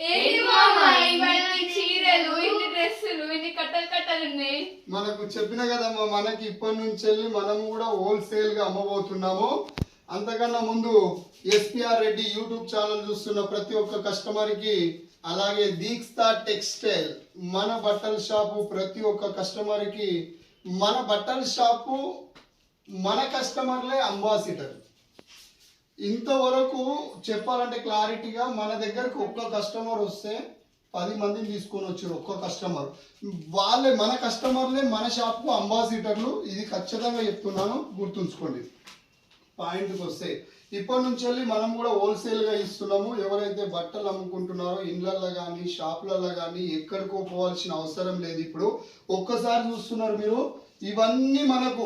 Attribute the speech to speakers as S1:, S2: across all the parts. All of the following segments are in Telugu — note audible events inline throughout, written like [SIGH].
S1: ఏంటి మామ ఇవన్నీ చీరలు ఇన్ని డ్రెస్సులు ఇన్ని కట్టలు కట్టలు ఉన్నాయి
S2: మనకు చెప్పిన కదమ్మా మనకి ఇప్పటి నుంచి వెళ్ళి మనం కూడా హోల్సేల్గా అమ్మబోతున్నాము. అంతకన్నా ముందు ఎస్పిఆర్ రెడ్డి యూట్యూబ్ ఛానల్ చూస్తున్న ప్రతి ఒక్క కస్టమర్కి అలాగే దీక్షా టెక్స్టైల్ మన బట్టల షాపు ప్రతి ఒక్క కస్టమర్కి మన బట్టల షాపు మన కస్టమర్లే అంబాసిడర్. ఇంతవరకు చెప్పాలంటే క్లారిటీగా మన దగ్గరకు ఒక్క కస్టమర్ వస్తే పది మందిని తీసుకొని వచ్చారు ఒక్క కస్టమర్. వాళ్ళే మన కస్టమర్లే మన షాప్కు అంబాసిడర్లు. ఇది ఖచ్చితంగా చెప్తున్నాను గుర్తుంచుకోండి. పాయింట్కి వస్తే ఇప్పటి నుంచి వెళ్ళి మనం కూడా హోల్సేల్గా ఇస్తున్నాము. ఎవరైతే బట్టలు అమ్ముకుంటున్నారో ఇండ్లల్లో కానీ షాపులలో కానీ ఎక్కడికో పోవాల్సిన అవసరం లేదు ఇప్పుడు. ఒక్కసారి చూస్తున్నారు మీరు ఇవన్నీ మనకు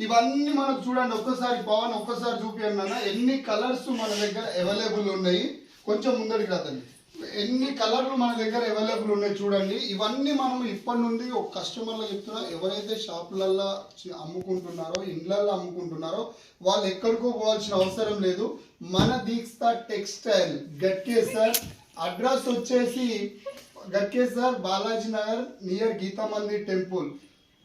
S2: ఇవన్నీ మనం చూడండి ఒక్కసారి పవన్ ఒక్కసారి చూపించండి అన్న ఎన్ని కలర్స్ మన దగ్గర అవైలబుల్ ఉన్నాయి? కొంచెం ముందడికి రాదండి. ఎన్ని కలర్లు మన దగ్గర అవైలబుల్ ఉన్నాయి చూడండి. ఇవన్నీ మనం ఇప్పటి నుండి ఒక కస్టమర్లో చెప్తున్నా ఎవరైతే షాపులల్లో అమ్ముకుంటున్నారో ఇండ్లల్లో అమ్ముకుంటున్నారో వాళ్ళు ఎక్కడికో పోవాల్సిన అవసరం లేదు. మన దీక్ష టెక్స్టైల్. గట్కేసర్ అడ్రస్ వచ్చేసి గట్కేసర్ బాలాజీ నగర్ నియర్ గీతా మందిర్ టెంపుల్.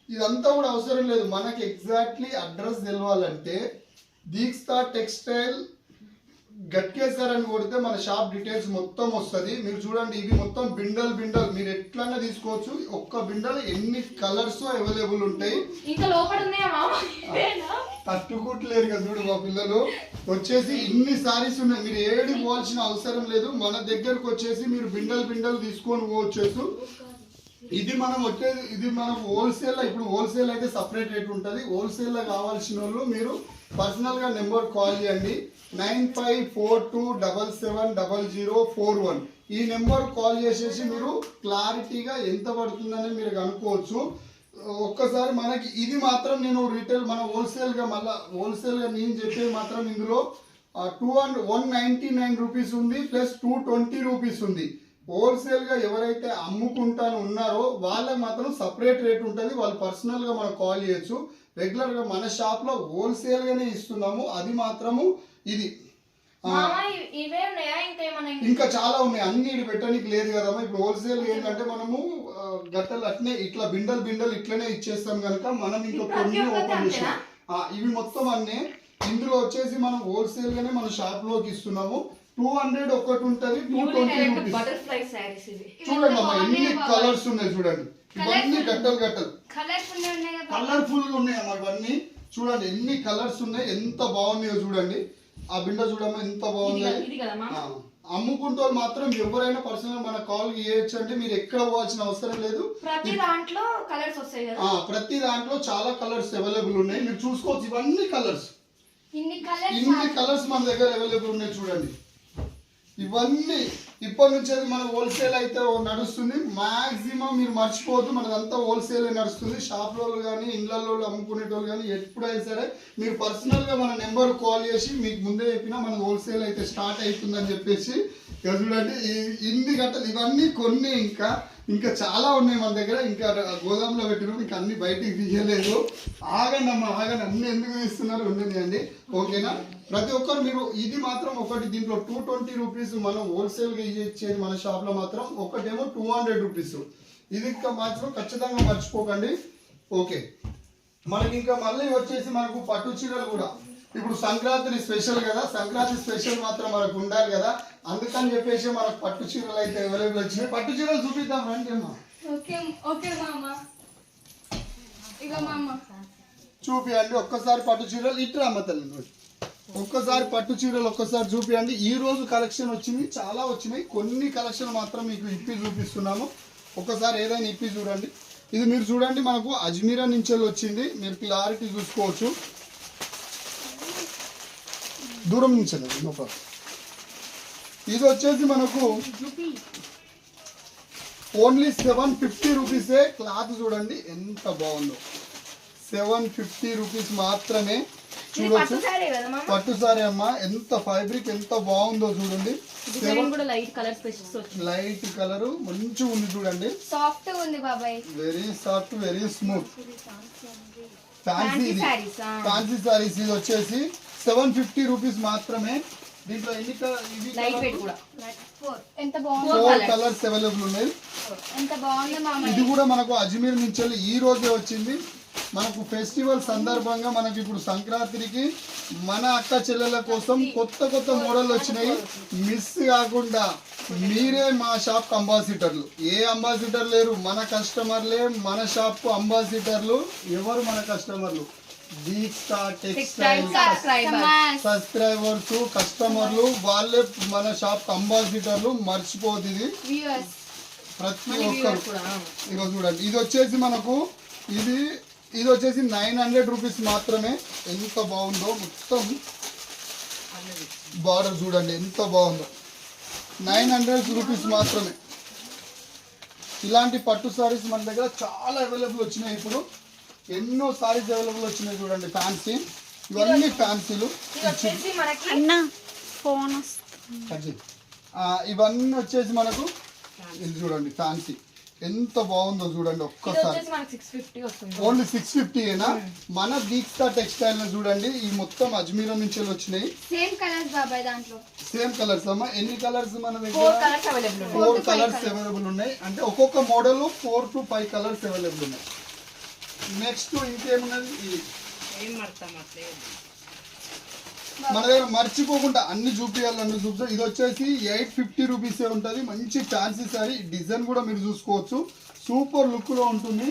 S2: ఇదంతా కూడా అవసరం లేదు. మనకి ఎగ్జాక్ట్లీ అడ్రస్ తెలవాలంటే దీక్ష టెక్స్టైల్ గట్కేసర్ అని కొడితే మన షాప్ డీటెయిల్స్ మొత్తం వస్తుంది. మీరు చూడండి ఇవి మొత్తం బిండల్ బిండల్ మీరు ఎట్లన్నా తీసుకోవచ్చు. ఒక్క బిండల్ ఎన్ని కలర్స్ అవైలబుల్ ఉంటాయి? తట్టుకుంటలేరు కదా చూడు మా పిల్లలు. వచ్చేసి ఇన్ని సారీస్ ఉన్నాయి. మీరు ఏడి పోవాల్సిన అవసరం లేదు. మన దగ్గరకు వచ్చేసి మీరు బిండల్ బిండల్ తీసుకొని పోవచ్చేసు ఇది మనం వచ్చేది ఇది మనం హోల్సేల్ ఇప్పుడు హోల్సేల్ అయితే సపరేట్ రేట్ ఉంటుంది. హోల్సేల్లో కావాల్సిన వాళ్ళు మీరు పర్సనల్గా నెంబర్ కాల్ చేయండి. Nine five four two double seven double zero four one ఈ నెంబర్ కాల్ చేసేసి మీరు క్లారిటీగా ఎంత పడుతుందని మీరు కనుక్కోవచ్చు. ఒక్కసారి మనకి ఇది మాత్రం నేను రీటైల్ మన హోల్సేల్గా మళ్ళా హోల్సేల్గా నేను చెప్పేది మాత్రం ఇందులో two hundred one ninety nine rupees ఉంది ప్లస్ టూ ట్వంటీ రూపీస్ ఉంది. హోల్సేల్గా ఎవరైతే అమ్ముకుంటాను ఉన్నారో వాళ్ళకి మాత్రం సపరేట్ రేట్ ఉంటుంది. వాళ్ళు పర్సనల్గా మనం కాల్ చేయొచ్చు. రెగ్యులర్గా మన షాప్లో హోల్సేల్ గానే ఇస్తున్నాము. అది మాత్రము ఇది.
S1: ఇంకా
S2: చాలా ఉన్నాయి. అన్ని ఇటు పెట్టడానికి లేదు కదమ్మా ఇప్పుడు హోల్సేల్ ఏంటంటే మనము గట్టలు అట్నే ఇట్లా బిండల్ బిండల్ ఇట్లనే ఇచ్చేస్తాం కనుక మనం ఇంకా కొన్ని ఓపెన్ చేసాం ఇవి మొత్తం అన్నీ ఇందులో వచ్చేసి మనం హోల్సేల్ గానే మన షాప్లోకి ఇస్తున్నాము. టూ హండ్రెడ్ ఒకటి ఉంటది టూ ట్వంటీ రూపీస్ చూడండి అమ్మా ఎన్ని కలర్స్ ఉన్నాయి చూడండి. ఇవన్నీ గట్టలు గట్టలు.
S1: కలర్ఫుల్ ఉన్నాయి కదా
S2: కలర్ఫుల్గా ఉన్నాయి అమ్మా ఇవన్నీ. చూడండి ఎన్ని కలర్స్ ఉన్నాయి ఎంత బాగున్నాయో చూడండి. ఆ బిండ చూడమ్మా ఎంత బాగుంది.
S3: కదా- ఇది కదా మా
S2: ఆ, అమ్ముకుంటే మాత్రం ఎవరైనా పర్సనల్ మన కాల్ చేయొచ్చు అంటే మీరు ఎక్కడ పోవాల్సిన అవసరం లేదు.
S3: ప్రతి దాంట్లో కలర్స్ వస్తాయి కదా.
S2: ఆ, ప్రతి దాంట్లో చాలా కలర్స్ అవైలబుల్ ఉన్నాయి. మీరు చూసుకోవచ్చు ఇవన్నీ కలర్స్
S1: ఇన్ని కలర్స్
S2: ఇన్ని కలర్స్ మన దగ్గర అవైలబుల్ ఉన్నాయి చూడండి. ఇవన్నీ ఇప్పటి నుంచి అది మన హోల్సేల్ అయితే నడుస్తుంది. మాక్సిమం మీరు మర్చిపోవద్దు మనదంతా హోల్సేల్ నడుస్తుంది. షాప్లో కానీ ఇళ్ళల్లో అమ్ముకునేటోళ్ళు కానీ ఎప్పుడైనా సరే మీరు పర్సనల్గా మన నెంబర్ కాల్ చేసి మీకు ముందే చెప్పినా మన హోల్సేల్ అయితే స్టార్ట్ అవుతుందని చెప్పేసి. చూడండి ఇన్ని గంటలు ఇవన్నీ కొన్ని ఇంకా ఇంకా చాలా ఉన్నాయి మన దగ్గర. ఇంకా గోదాంలో పెట్టినాం ఇంకా అన్ని బయటికి తీయలేదు. ఆగండి అమ్మ ఆగండి. అన్ని ఎందుకు తీస్తున్నారు ఉండనియండి ఓకేనా? ప్రతి ఒక్కరు మీరు ఇది మాత్రం ఒకటి దీంట్లో టూ ట్వంటీ రూపీస్ మనం హోల్సేల్గా ఇచ్చేది మన షాప్లో మాత్రం ఒకటేమో టూ హండ్రెడ్ రూపీస్ ఇది ఇంకా మాత్రం ఖచ్చితంగా మర్చిపోకండి. ఓకే. మనకి ఇంకా మళ్ళీ వచ్చేసి మనకు పట్టు చీరలు కూడా. ఇప్పుడు సంక్రాంతి స్పెషల్ కదా సంక్రాంతి స్పెషల్ మాత్రం మనకు ఉండాలి కదా. అందుకని చెప్పేసి మనకు పట్టు చీరలు అయితే అవైలబుల్ వచ్చినాయి. పట్టు చీరలు చూపిద్దాం రండి అమ్మా. చూపియండి ఒక్కసారి పట్టు చీరలు ఇట్లా అమ్మ తల్లి. ఒక్కసారి పట్టు చీరలు ఒక్కసారి చూపియండి. ఈ రోజు కలెక్షన్ వచ్చింది చాలా వచ్చినాయి. కొన్ని కలెక్షన్ మాత్రం మీకు ఇప్పి చూపిస్తున్నాము. ఒక్కసారి ఏదైనా ఇప్పి చూడండి. ఇది మీరు చూడండి మనకు అజ్మీరా నుంచి వచ్చింది. మీరు క్లారిటీ చూసుకోవచ్చు. దూరం నుంచి నో ప్రాబ్లం ఇది వచ్చేసి మనకు ఓన్లీ సెవెన్ ఫిఫ్టీ రూపీసే క్లాత్ చూడండి ఎంత బాగుందో. సెవెన్ ఫిఫ్టీ రూపీస్ మాత్రమే
S3: ఇది పట్టు
S2: చూడొచ్చు సారీ అమ్మ ఎంత ఫైబ్రిక్ ఎంత బాగుందో చూడండి.
S3: లైట్ కలర్
S2: మంచిగా ఉంది చూడండి.
S1: సాఫ్ట్ ఉంది బాబాయ్.
S2: Very soft very smooth fancy
S3: fancy
S2: saris ఇది వచ్చేసి సెవెన్ ఫిఫ్టీ రూపీస్ మాత్రమే. దీంట్లో ఎన్ని ఫోర్. కలర్స్ అవైలబుల్ ఉన్నాయి.
S1: ఎంత బాగుంది మామ
S2: ఇది? కూడా మనకు అజ్మీర్ నుంచి ఈ రోజే వచ్చింది. మనకు ఫెస్టివల్ సందర్భంగా మనకి ఇప్పుడు సంక్రాంతికి మన అక్క చెల్లెల కోసం కొత్త కొత్త మోడల్ వచ్చినాయి. మిస్ కాకుండా మీరే మా షాప్ అంబాసిడర్లు. ఏ అంబాసిడర్ లేరు? మన కస్టమర్లే మన షాప్ అంబాసిడర్లు. ఎవరు మన కస్టమర్లు? దీక్ష టెక్స్టైల్
S3: సబ్స్క్రైబర్
S2: సబ్స్క్రైబర్స్ కస్టమర్లు వాళ్ళే మన షాప్ అంబాసిడర్లు మర్చిపోతుంది
S1: వ్యూవర్స్
S2: ప్రతి ఒక్కరు. ఇగో చూడండి ఇది వచ్చేసి మనకు ఇది ఇది వచ్చేసి నైన్ హండ్రెడ్ రూపీస్ మాత్రమే. ఎంత బాగుందో మొత్తం బార్డర్ చూడండి ఎంత బాగుందో. నైన్ హండ్రెడ్ రూపీస్ మాత్రమే. ఇలాంటి పట్టు సారీస్ మన దగ్గర చాలా అవైలబుల్ వచ్చినాయి ఇప్పుడు. ఎన్నో సారీస్ అవైలబుల్ వచ్చినాయి చూడండి ఫ్యాన్సీ ఇవన్నీ ఫ్యాన్సీలు
S3: ఇది వచ్చేసి మనకి.
S4: అన్న ఫోన్
S2: కట్ చేయి. ఆ, ఇవన్నీ వచ్చేసి మనకు ఇది చూడండి ఫ్యాన్సీ ఎంత బాగుందో చూడండి
S3: ఇది
S2: ఒక్కసారి.
S3: మనకి సిక్స్ ఫిఫ్టీ
S2: ఓన్లీ ఫిఫ్టీనా మన దీక్ష టెక్స్టైల్ చూడండి ఈ మొత్తం అజ్మీరా నుంచి వచ్చినాయి.
S1: సేమ్ కలర్స్ బాబాయ్ దాంట్లో.
S2: సేమ్ కలర్స్ అమ్మా. ఎన్ని కలర్స్ మన
S3: ఫోర్
S2: దగ్గర
S3: కలర్స్ అవైలబుల్ ఉన్నాయి.
S2: ఫోర్ కలర్స్ అవైలబుల్ ఉన్నాయి. అంటే ఒక్కొక్క model four to five colours available ఉన్నాయి. నెక్స్ట్ ఇంకేమున్నది? ఇది మన దగ్గర మర్చిపోకుండా అన్ని చూపించాలి అన్ని చూపిస్తాం ఇది వచ్చేసి ఎయిట్ ఫిఫ్టీ రూపీసే ఉంటుంది. మంచి ఫ్యాన్సీ సారీ డిజైన్ కూడా మీరు చూసుకోవచ్చు. సూపర్ లుక్లో ఉంటుంది.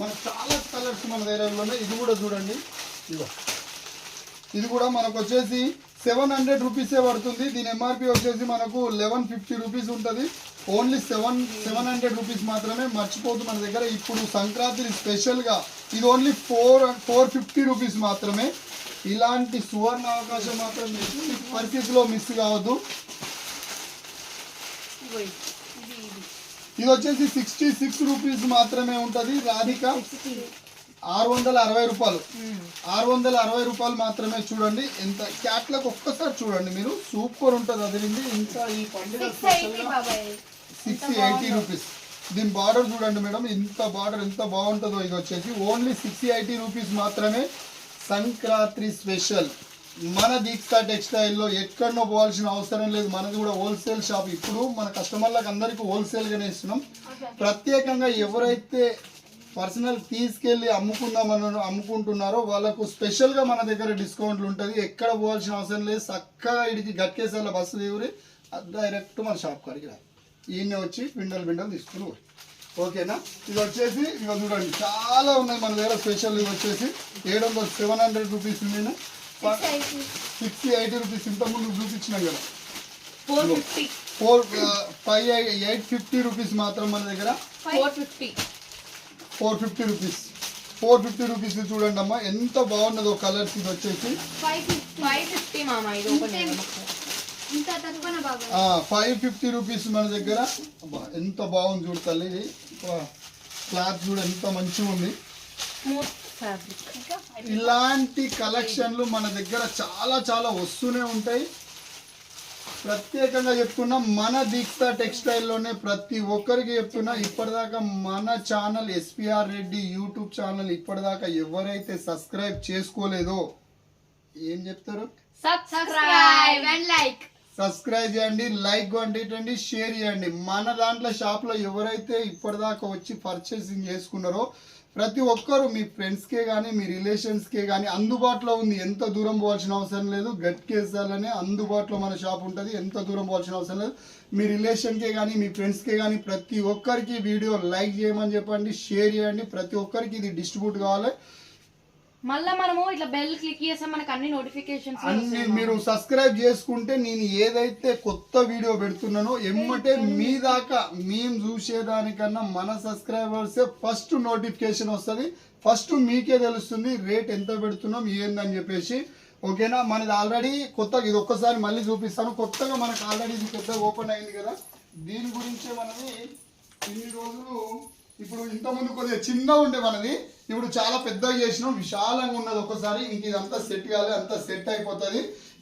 S2: మనకు చాలా కలర్స్ మన దగ్గర ఉన్నాయి. ఇది కూడా చూడండి. ఇదిగో. ఇది కూడా మనకు వచ్చేసి సెవెన్ హండ్రెడ్ రూపీసే పడుతుంది. దీని ఎంఆర్పి వచ్చేసి మనకు లెవెన్ ఫిఫ్టీ రూపీస్ ఉంటుంది. Only seven seven hundred rupees మాత్రమే మర్చిపోతూ మన దగ్గర ఇప్పుడు సంక్రాంతి స్పెషల్గా ఇది only four four fifty rupees మాత్రమే. ఇలాంటి సువర్ణ అవకాశం మాత్రం ఎట్టి పరిస్థితిలో మిస్ కావద్దు. ఇది వచ్చేసి సిక్స్టీ సిక్స్ రూపీస్ మాత్రమే ఉంటుంది. రాధిక ఆరు వందల అరవై రూపాయలు. ఆరు వందల అరవై రూపాయలు మాత్రమే చూడండి. ఎంత క్యాట్లకు ఒక్కసారి చూడండి మీరు. సూపర్ ఉంటుంది అదిరింది ఇంకా ఈ పండుగ
S1: సిక్స్ ఎయిటీ
S2: రూపీస్ దీని బార్డర్ చూడండి మేడం ఇంత బార్డర్ ఎంత బాగుంటుందో ఇది వచ్చేసి ఓన్లీ సిక్స్ ఎయిటీ రూపీస్ మాత్రమే సంక్రాంతి స్పెషల్ మన దీక్ష టెక్స్టైల్లో ఎక్కడనో పోవాల్సిన అవసరం లేదు. మనది కూడా హోల్సేల్ షాప్ ఇప్పుడు మన కస్టమర్లకు అందరికీ హోల్సేల్గానే ఇస్తున్నాం. ప్రత్యేకంగా ఎవరైతే పర్సనల్ తీసుకెళ్ళి అమ్ముకుందామని అమ్ముకుంటున్నారో వాళ్ళకు స్పెషల్గా మన దగ్గర డిస్కౌంట్లు ఉంటుంది. ఎక్కడ పోవాల్సిన అవసరం లేదు. చక్కగా ఇడికి గట్కేసాల బస్సు దిగురి. డైరెక్ట్ మన షాప్ కాడికి రా ఈయన వచ్చి విండోలు విండోలు తీసుకుని ఓకేనా? ఇది వచ్చేసి ఇక చూడండి చాలా ఉన్నాయి మన దగ్గర స్పెషల్ ఇది వచ్చేసి. ఏడు వందల సెవెన్ హండ్రెడ్ రూపీస్ ఉంది సిక్స్ ఎయిటీ రూపీస్ ఇంతకుముందు చూపించినాం కదా.
S3: Four fifty
S2: four five eight fifty rupees మాత్రం మన దగ్గర.
S3: Four fifty
S2: four fifty rupees. Four fifty rupees చూడండి అమ్మా ఎంత బాగున్నదో కలర్స్ ఇది వచ్చేసి.
S1: ఫైవ్ ఫిఫ్టీ
S3: ఫైవ్ ఫిఫ్టీ మామ ఇది
S2: ఫైవ్ ఫిఫ్టీ రూపీస్ మన దగ్గర. ఎంత బాగుంది చూడు తల్లి. క్లాత్ చూడు ఎంత మంచిగా ఉంది. ఇలాంటి కలెక్షన్లు మన దగ్గర చాలా చాలా వస్తూనే ఉంటాయి. ప్రత్యేకంగా చెప్తున్నా మన దీక్ష టెక్స్టైల్లోనే ప్రతి ఒక్కరికి చెప్తున్నా ఇప్పటిదాకా మన channel SPR Reddy YouTube channel ఇప్పటిదాకా ఎవరైతే సబ్స్క్రైబ్ చేసుకోలేదో ఏం చెప్తారు?
S1: సబ్స్క్రైబ్ అండ్ లైక్
S2: సబ్స్క్రైబ్ చేయండి లైక్ కొట్టండి షేర్ చేయండి. మన దాంట్లో షాప్లో ఎవరైతే ఇప్పటిదాకా వచ్చి పర్చేసింగ్ చేసుకున్నారో ప్రతి ఒక్కరు మీ ఫ్రెండ్స్కే కానీ మీ రిలేషన్స్కే కానీ అందుబాటులో ఉంది. ఎంత దూరం పోవాల్సిన అవసరం లేదు. గట్ కేసాలనే అందుబాటులో మన షాప్ ఉంటుంది. ఎంత దూరం పోవాల్సిన అవసరం లేదు. మీ రిలేషన్కే కానీ మీ ఫ్రెండ్స్కే కానీ ప్రతి ఒక్కరికి వీడియో లైక్ చేయమని చెప్పండి షేర్ చేయండి. ప్రతి ఒక్కరికి ఇది డిస్ట్రిబ్యూట్ కావాలి.
S3: మళ్ళా మనము ఇట్లా బెల్ క్లిక్ చేస్తే మనకు అన్ని నోటిఫికేషన్స్
S2: అన్ని మీరు సబ్స్క్రైబ్ చేసుకుంటే నేను ఏదైతే కొత్త వీడియో పెడుతున్నానో ఎమ్మటే మీ దాకా మేము చూసేదానికన్నా మన సబ్స్క్రైబర్సే ఫస్ట్ నోటిఫికేషన్ వస్తుంది. ఫస్ట్ మీకే తెలుస్తుంది రేట్ ఎంత పెడుతున్నాం ఏందని చెప్పేసి. ఓకేనా? మనది ఆల్రెడీ కొత్తగా ఇది ఒక్కసారి మళ్ళీ చూపిస్తాను. కొత్తగా మనకు ఆల్రెడీ ఇది కొత్తగా ఓపెన్ అయింది కదా. దీని గురించే మనది ఇన్ని రోజులు ఇప్పుడు ఇంతకుముందు కొద్దిగా చిన్నగా ఉండే మనది ఇప్పుడు చాలా పెద్దగా చేసినాం విశాలంగా ఉన్నది ఒకసారి ఇంక ఇదంతా సెట్ కాదు అంతా సెట్ అయిపోతుంది.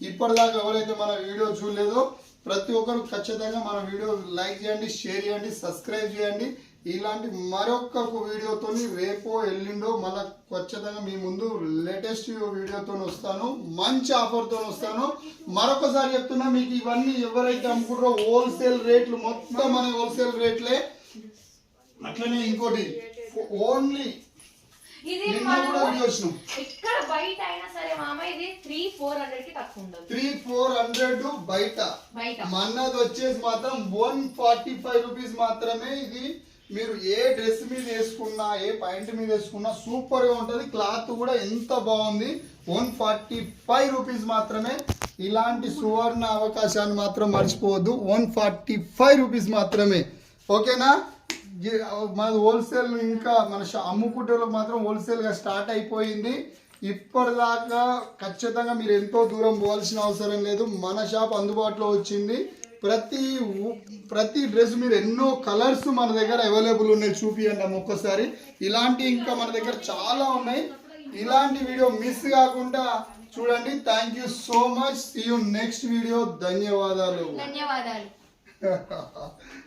S2: ఇప్పటిదాకా ఎవరైతే మన వీడియో చూడలేదో ప్రతి ఒక్కరు ఖచ్చితంగా మన వీడియో లైక్ చేయండి షేర్ చేయండి సబ్స్క్రైబ్ చేయండి. ఇలాంటి మరొక వీడియోతో రేపో ఎల్లుండో మళ్ళీ ఖచ్చితంగా మీ ముందు లేటెస్ట్ వీడియోతో వస్తాను మంచి ఆఫర్తో వస్తాను. మరొకసారి చెప్తున్నా మీకు ఇవన్నీ ఎవరైతే అమ్ముకుంటారో హోల్సేల్ రేట్లు మొత్తం మన హోల్సేల్ రేట్లే. అట్లనే ఇంకోటి ఓన్లీ
S3: ఇది బయట అయినా సరే మామ త్రీ ఫోర్ హండ్రెడ్కి తక్కువ ఉండదు.
S2: త్రీ ఫోర్ హండ్రెడ్ బయట.
S3: బయట.
S2: మన్నది వచ్చేసి మాత్రం వన్ ఫార్టీ ఫైవ్ రూపీస్ మాత్రమే ఇది. మీరు ఏ డ్రెస్ మీద వేసుకున్నా ఏ పాయింట్ మీద వేసుకున్నా సూపర్గా ఉంటది. క్లాత్ కూడా ఎంత బాగుంది. వన్ ఫార్టీ ఫైవ్ రూపీస్ మాత్రమే. ఇలాంటి సువర్ణ అవకాశాన్ని మాత్రం మర్చిపోవద్దు. వన్ ఫార్టీ ఫైవ్ రూపీస్ మాత్రమే ఓకేనా మన హోల్సేల్ ఇంకా మన షా- అమ్ముకుంటేలో మాత్రం హోల్సేల్గా స్టార్ట్ అయిపోయింది. ఇప్పటిదాకా ఖచ్చితంగా మీరు ఎంతో దూరం పోవాల్సిన అవసరం లేదు. మన షాప్ అందుబాటులో వచ్చింది. ప్రతి ప్రతి డ్రెస్ మీరు ఎన్నో కలర్స్ మన దగ్గర అవైలబుల్ ఉన్నాయి చూపియండి ఒక్కసారి. ఇలాంటి ఇంకా మన దగ్గర చాలా ఉన్నాయి. ఇలాంటి వీడియో మిస్ కాకుండా చూడండి. Thank you so much see you next video ధన్యవాదాలు.
S3: ధన్యవాదాలు. [LAUGHS]